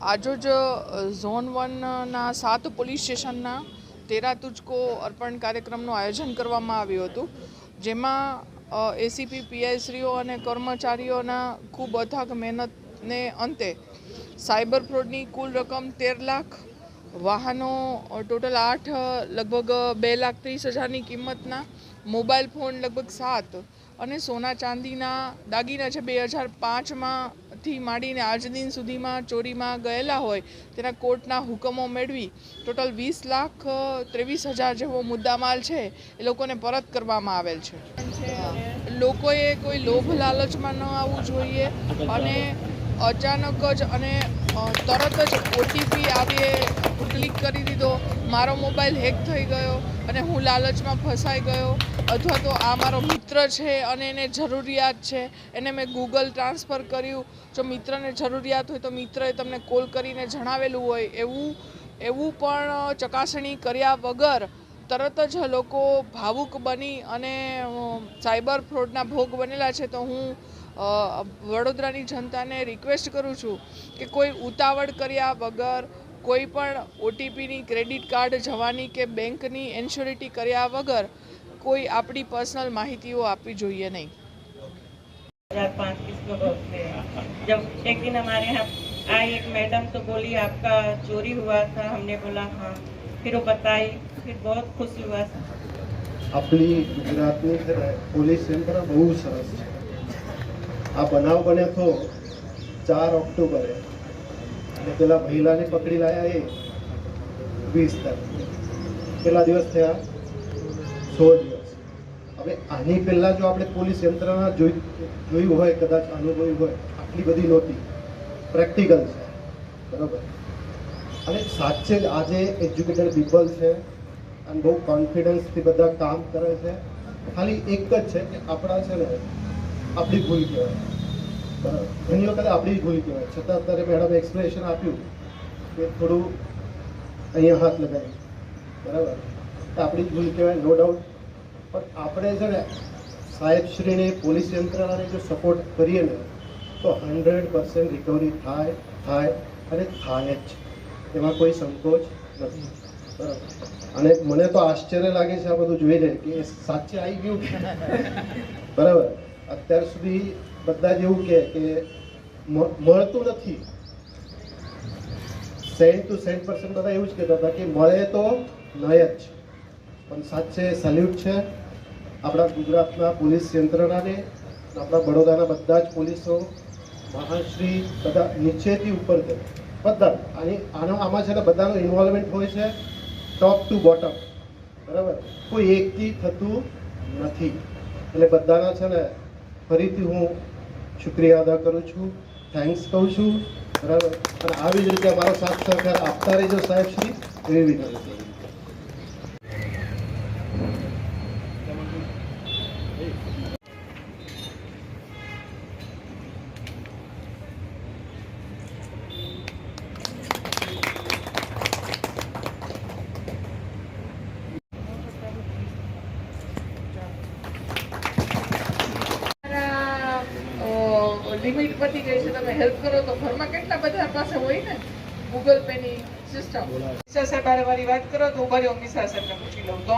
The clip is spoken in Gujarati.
આજરોજ ઝોન વનના સાત પોલીસ સ્ટેશનના તેરા તુજકો અર્પણ કાર્યક્રમનું આયોજન કરવામાં આવ્યું હતું, જેમાં એસીપી પીઆઈશ્રીઓ અને કર્મચારીઓના ખૂબ અથાગ મહેનતને અંતે સાયબર ફ્રોડની કુલ રકમ તેર લાખ, વાહનો ટોટલ આઠ, લગભગ, બે લાખ ત્રીસ હજારની કિંમતના મોબાઈલ ફોન લગભગ સાત અને સોના ચાંદીના દાગીના છે બે હજાર પાંચમાંથી માંડીને આજ દિન સુધીમાં ચોરીમાં ગયેલા હોય તેના કોર્ટના હુકમો મેળવી ટોટલ વીસ લાખ ત્રેવીસ હજાર જેવો મુદ્દામાલ છે એ લોકોને પરત કરવામાં આવેલ છે. લોકોએ કોઈ લોભ લાલચમાં ન આવવું જોઈએ અને અચાનક જ અને તરત જ ઓટીપી આવે ક્લિક કરી દીધો. મારો મોબાઈલ હેક થઈ ગયો અને હું લાલચમાં ફસાઈ ગયો. અથવા તો આ મારો મિત્ર છે અને એને જરૂરિયાત છે. એને મેં ગૂગલ ટ્રાન્સફર કર્યું. જો મિત્રને જરૂરિયાત હોય તો મિત્રએ તમને કોલ કરીને જણાવેલું હોય. એવું એવું પણ ચકાસણી કર્યા વગર તરત જ લોકો ભાવુક બની અને સાયબર ફ્રોડના ભોગ બનેલા છે. તો હું વડોદરાની જનતાને રિક્વેસ્ટ કરું છું કે કોઈ ઉતાવળ કર્યા વગર કોઈ પણ ઓટીપીની ક્રેડિટ કાર્ડ જવાની કે બેંકની ઇન્શ્યોરિટી કર્યા વગર કોઈ આપણી પર્સનલ માહિતીઓ આપવી જોઈએ નહીં हजार पाँच किसको बोलते हैं जब एक दिन हमारे यहाँ आई एक मैडम तो बोली आपका चोरी हुआ था हमने बोला हाँ फिर वो बताई फिर बहुत खुश हुआ આપણી ગુજરાતની છે ને પોલીસ તંત્ર બહુ સરસ છે આ બનાવ બન્યો હતો ચાર ઓક્ટોબરે અને પેલા મહિલાને પકડી લાયા એ વીસ તારીખ. કેટલા દિવસ થયા? સો દિવસ. હવે આની પહેલાં જો આપણે પોલીસ યંત્રણા જોઈ જોયું હોય, કદાચ અનુભવી હોય, આટલી બધી નહોતી. પ્રેક્ટિકલ છે. બરાબર. અને સાચે જ આજે એજ્યુકેટેડ પીપલ છે અને બહુ કોન્ફિડન્સથી બધા કામ કરે છે. ખાલી એક જ છે કે આપણા છે ને, આપણી ભૂલ કહેવાય. ઘણી વખત આપણી જ ભૂલ કહેવાય. છતાં અત્યારે મેડમે એક્સપ્લેનેશન આપ્યું કે થોડું અહીંયા હાથ લગાવી. બરાબર? આપણી જ ભૂલ કહેવાય નો ડાઉટ પણ આપણે છે ને સાહેબશ્રીને પોલીસ યંત્રણાને જો સપોર્ટ કરીએ ને, તો હંડ્રેડ પર્સન્ટ રિકવરી થાય થાય અને થાય જ. એમાં કોઈ સંકોચ નથી. બરાબર? અને મને તો આશ્ચર્ય લાગે છે આ બધું જોઈને કે સાચે આવી ગયું. બરાબર? અત્યાર સુધી બધા જ એવું કે મળતું નથી. સેન્ટ ટુ સેન્ટ પર્સન્ટ બધા એવું જ કહેતા હતા કે મળે તો નય જ. પણ સાચે સેલ્યુટ છે. આપણા ગુજરાતના પોલીસ યંત્રણાને આપણા બડોદાના બધા જ પોલીસો, મહાશ્રી બધા નીચેથી ઉપર છે. બધા અને આનો, આમાં છે ને બધાનું ઇન્વોલ્વમેન્ટ હોય છે ટોપ ટુ બોટમ બરાબર? કોઈ એકથી થતું નથી. એટલે બધાના છે ને ફરીથી હું શુક્રિયા અદા કરું છું. થેન્ક્સ કહું છું. બરાબર? આવી જ રીતે અમારો સાથ સહકાર આપતા રહેજો સાહેબ શ્રી. એવી વિનંતી લિમિટ પતી ગઈ છે, તમે હેલ્પ કરો તો ઘરમાં કેટલા બધા પાસે હોય ને? ગૂગલ પે ની સિસ્ટમ મિસા સાહેબ, મારી વાત કરો તો ઊભા રહ્યો મિસા સાહેબને પૂછી લઉં. તો?